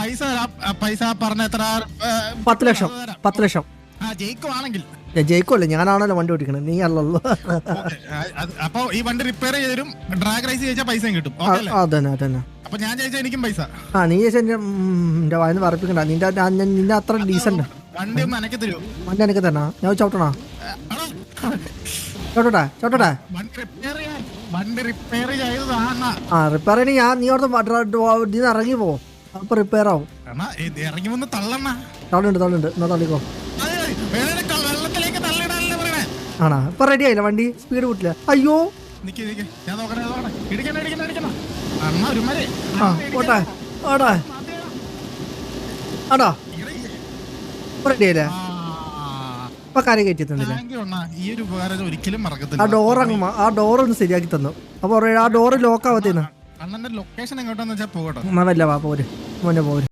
പൈസ. പൈസ പറഞ്ഞ എത്ര? പത്ത് ലക്ഷം. അത്. പത്ത് ലക്ഷം. ജയിക്കുവാണെങ്കിൽ. ജയിക്കുമല്ലേ ഞാനാണല്ലോ വണ്ടി ഓടിക്കണത് നീ അല്ലല്ലോ. അപ്പൊ ഈ വണ്ടി റിപ്പയർ ചെയ്തും ഡ്രാഗ് റൈസ് ചോദിച്ചാൽ പൈസയും കിട്ടും. അല്ലേ? അതന്നെ അതന്നെ. അപ്പൊ ഞാൻ ചോദിച്ചാൽ എനിക്കും പൈസ. ആ നീ ചേച്ചി എന്റെ എന്റെ വായന്ന് പറപ്പിക്കണ്ട നിന്റെ നിന്റെ അത്ര ഡീസന്റ് വണ്ടി ഒന്ന് അനക്കി തരൂ വണ്ടി എനിക്ക് തരണ? ഞാൻ ചവിട്ടണോ? ചവിട്ടട്ടെ ചവിട്ടട്ടെ. വണ്ടി റിപ്പയർ ചെയ്തതാണ്? ആ റിപ്പയർ ഞാൻ നീ അവിടുത്തെ ഇറങ്ങി പോ. അപ്പൊ റിപ്പയർ ആവും. ഇറങ്ങി വന്ന് തള്ളണ്ണ. തള്ളുണ്ട് തള്ളുണ്ട്. എന്നാ തള്ളിക്കോ? ആണാ ഇപ്പൊ റെഡി ആയില്ല? വണ്ടി സ്പീഡ് കൂട്ടില്ല. അയ്യോ! ആ ആടാ. റെഡി ആയില്ലേ? ഇപ്പൊ കാര്യം കയറ്റി തന്നില്ല ആ ഡോർ അങ്ങ് ആ ഡോർ ഒന്ന് ശരിയാക്കി തന്നു. അപ്പൊ ആ ഡോറ് ലോക്ക് ആവത്തേന്ന്. അണ്ണന്റെ ലൊക്കേഷൻ എങ്ങോട്ടാന്ന് വെച്ചാൽ പോകട്ടോ. വല്ല വാ പോര്. മോനെ പോര്.